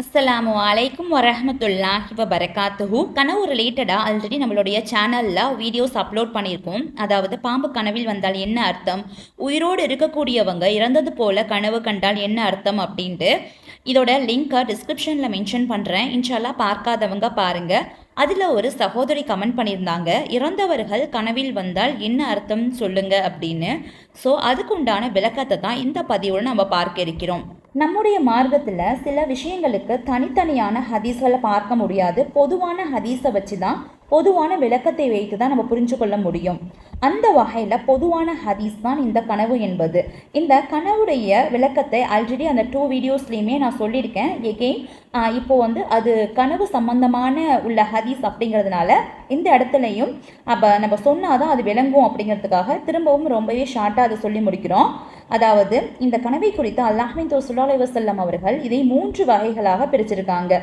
அஸ்ஸலாமு அலைக்கும் வரஹமத்துல்லாஹி வரகாத்துஹு கனவு ரிலேட்டடாக ஆல்ரெடி நம்மளுடைய சேனலில் வீடியோஸ் அப்லோட் பண்ணியிருக்கோம். அதாவது பாம்பு கனவில் வந்தால் என்ன அர்த்தம்? உயிரோடு இருக்கக்கூடியவங்க இறந்தது போல கனவு கண்டால் என்ன அர்த்தம் அப்படின்ட்டு இதோட லிங்க்கை டிஸ்கிரிப்ஷனில் மென்ஷன் பண்ணுறேன் இன்ஷால்லா பார்க்காதவங்க பாருங்கள் அதில் ஒரு சகோதரி கமெண்ட் பண்ணியிருந்தாங்க. இறந்தவர்கள் கனவில் வந்தால் என்ன அர்த்தம் சொல்லுங்கள் அப்படின்னு. ஸோ அதுக்குண்டான விளக்கத்தை தான் இந்த பதிவோடு நம்ம பார்க்க இருக்கிறோம். நம்முடைய மார்க்கத்தில் சில விஷயங்களுக்கு தனித்தனியான ஹதீஸ்களை பார்க்க முடியாது. பொதுவான ஹதீஸை வச்சு தான் பொதுவான விளக்கத்தை வைத்து தான் நம்ம புரிஞ்சு கொள்ள முடியும். அந்த வகையில் பொதுவான ஹதீஸ் தான் இந்த கனவு என்பது. இந்த கனவுடைய விளக்கத்தை ஆல்ரெடி அந்த டூ வீடியோஸ்லேயுமே நான் சொல்லியிருக்கேன். எகெயின் இப்போ வந்து அது கனவு சம்பந்தமான உள்ள ஹதீஸ் அப்படிங்கிறதுனால இந்த இடத்துலையும் அப்போ நம்ம சொன்னாதான் அது விளங்கும் அப்படிங்கிறதுக்காக திரும்பவும் ரொம்பவே ஷார்ட்டாக அதை சொல்லி முடிக்கிறோம். அதாவது இந்த கனவை குறித்து அல்லாஹின் தோ சுல்லா அவர்கள் இதை மூன்று வகைகளாக பிரிச்சிருக்காங்க.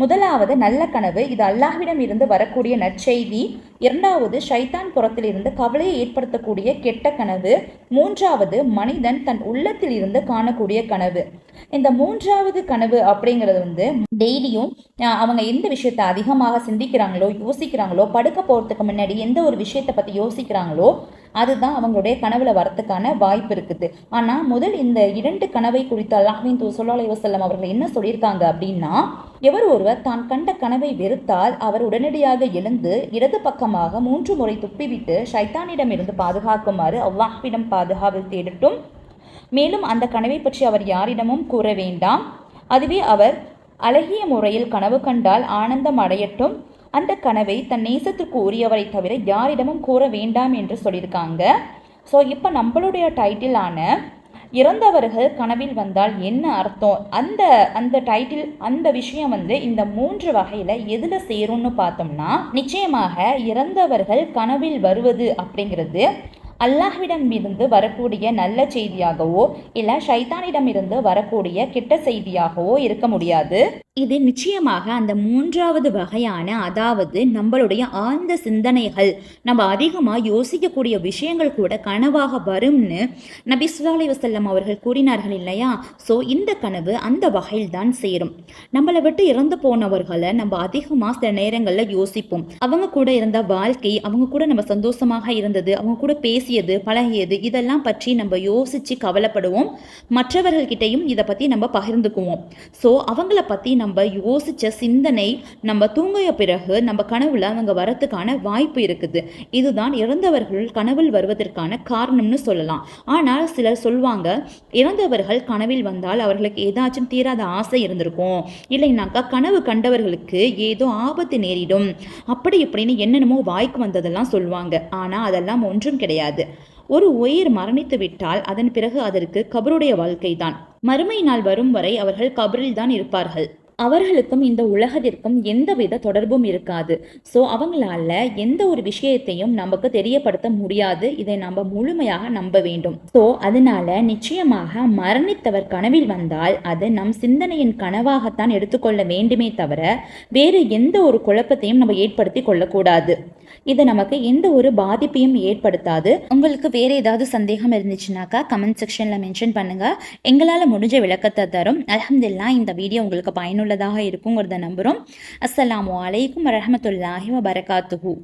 முதலாவது நல்ல கனவு இது அல்லாஹ்விடம் இருந்து வரக்கூடிய நற்செய்தி. இரண்டாவது ஷைத்தான் புறத்திலிருந்து கவலையை ஏற்படுத்தக்கூடிய கெட்ட கனவு. மூன்றாவது மனிதன் தன் உள்ளத்தில் இருந்து காணக்கூடிய கனவு. இந்த மூன்றாவது கனவு அப்படிங்கிறது வந்து டெய்லியும் அவங்க எந்த விஷயத்தை அதிகமாக சிந்திக்கிறாங்களோ யோசிக்கிறாங்களோ படுக்க போகிறதுக்கு முன்னாடி எந்த ஒரு விஷயத்தை பற்றி யோசிக்கிறாங்களோ அதுதான் அவங்களுடைய கனவுல வரத்துக்கான வாய்ப்பு இருக்குது. ஆனால் முதல் இந்த இரண்டு கனவை குறித்து அல்லாஹின் தூ சொல்லாலை வசல்லம் அவர்கள் என்ன சொல்லியிருக்காங்க அப்படின்னா எவர் ஒருவர் தான் கண்ட கனவை வெறுத்தால் அவர் உடனடியாக எழுந்து இடது பக்கமாக மூன்று முறை துப்பிவிட்டு ஷைத்தானிடமிருந்து பாதுகாக்குமாறு அவ்வாஹ்விடம் பாதுகாவல் தேடட்டும். மேலும் அந்த கனவை பற்றி அவர் யாரிடமும் கூற வேண்டாம். அதுவே அவர் அழகிய முறையில் கனவு கண்டால் ஆனந்தம் அடையட்டும். அந்த கனவை தன் நேசத்திற்கு உரியவரை தவிர யாரிடமும் கூற வேண்டாம் என்று சொல்லியிருக்காங்க. ஸோ இப்போ நம்மளுடைய டைட்டிலான இறந்தவர்கள் கனவில் வந்தால் என்ன அர்த்தம்? அந்த அந்த டைட்டில் அந்த விஷயம் வந்து இந்த மூன்று வகையில் எதில் சேரும்னு பார்த்தோம்னா நிச்சயமாக இறந்தவர்கள் கனவில் வருவது அப்படிங்கிறது அல்லாஹ்விடம் இருந்து வரக்கூடிய நல்ல செய்தியாகவோ இல்லை ஷைத்தானிடம் இருந்து வரக்கூடிய கெட்ட செய்தியாகவோ இருக்க முடியாது. இது நிச்சயமாக அந்த மூன்றாவது வகையான அதாவது நம்மளுடைய ஆழ்ந்த சிந்தனைகள் நம்ம அதிகமாக யோசிக்கக்கூடிய விஷயங்கள் கூட கனவாக வரும்னு நபி சுல்லாலி வசல்லம் அவர்கள் கூறினார்கள் இல்லையா? ஸோ இந்த கனவு அந்த வகையில் தான் சேரும். நம்மளை விட்டு இறந்து போனவர்களை நம்ம அதிகமாக சில நேரங்களில் யோசிப்போம். அவங்க கூட இருந்த வாழ்க்கை அவங்க கூட நம்ம சந்தோஷமாக இருந்தது அவங்க கூட பேசியது பழகியது இதெல்லாம் பற்றி நம்ம யோசித்து கவலைப்படுவோம். மற்றவர்கள்கிட்டையும் இதை பற்றி நம்ம பகிர்ந்துக்குவோம். ஸோ அவங்கள பற்றி நம்ம யோசித்த சிந்தனை நம்ம தூங்கிய பிறகு நம்ம கனவில் அவங்க வரத்துக்கான வாய்ப்பு இருக்குது. இதுதான் இறந்தவர்கள் கனவில் வருவதற்கான காரணம்னு சொல்லலாம். ஆனால் சிலர் சொல்லுவாங்க இறந்தவர்கள் கனவில் வந்தால் அவர்களுக்கு ஏதாச்சும் தீராத ஆசை இருந்திருக்கும். இல்லைனாக்கா கனவு கண்டவர்களுக்கு ஏதோ ஆபத்து நேரிடும். அப்படி இப்படின்னு என்னென்னமோ வாய்க்கு வந்ததெல்லாம் சொல்லுவாங்க ஆனால் அதெல்லாம் ஒன்றும் கிடையாது. ஒரு உயிர் மரணித்து விட்டால் அதன் பிறகு அதற்கு கபருடைய வாழ்க்கை தான். மறுமை நாள் வரும் வரை அவர்கள் கபரில் தான் இருப்பார்கள். அவர்களுக்கும் இந்த உலகத்திற்கும் எந்தவித தொடர்பும் இருக்காது. ஸோ அவங்களால எந்த ஒரு விஷயத்தையும் நமக்கு தெரியப்படுத்த முடியாது. இதை நம்ம முழுமையாக நம்ப வேண்டும். ஸோ அதனால நிச்சயமாக மரணித்தவர் கனவில் வந்தால் அது நம் சிந்தனையின் கனவாகத்தான் எடுத்துக்கொள்ள வேண்டுமே தவிர வேறு எந்த ஒரு குழப்பத்தையும் நம்ம ஏற்படுத்தி கொள்ளக்கூடாது. இது நமக்கு எந்த ஒரு பாதிப்பையும் ஏற்படுத்தாது. உங்களுக்கு வேறு ஏதாவது சந்தேகம் இருந்துச்சுனாக்கா கமெண்ட் செக்ஷனில் மென்ஷன் பண்ணுங்கள் எங்களால் முடிஞ்ச விளக்கத்தை தரும். அலமதுல்லா இந்த வீடியோ உங்களுக்கு பயனுள்ளதாக இருக்குங்கிறத நம்புகிறோம் அஸ்ஸலாமு அலைக்கும் வரமத்துல்லாஹி வபரகாத்துஹூ.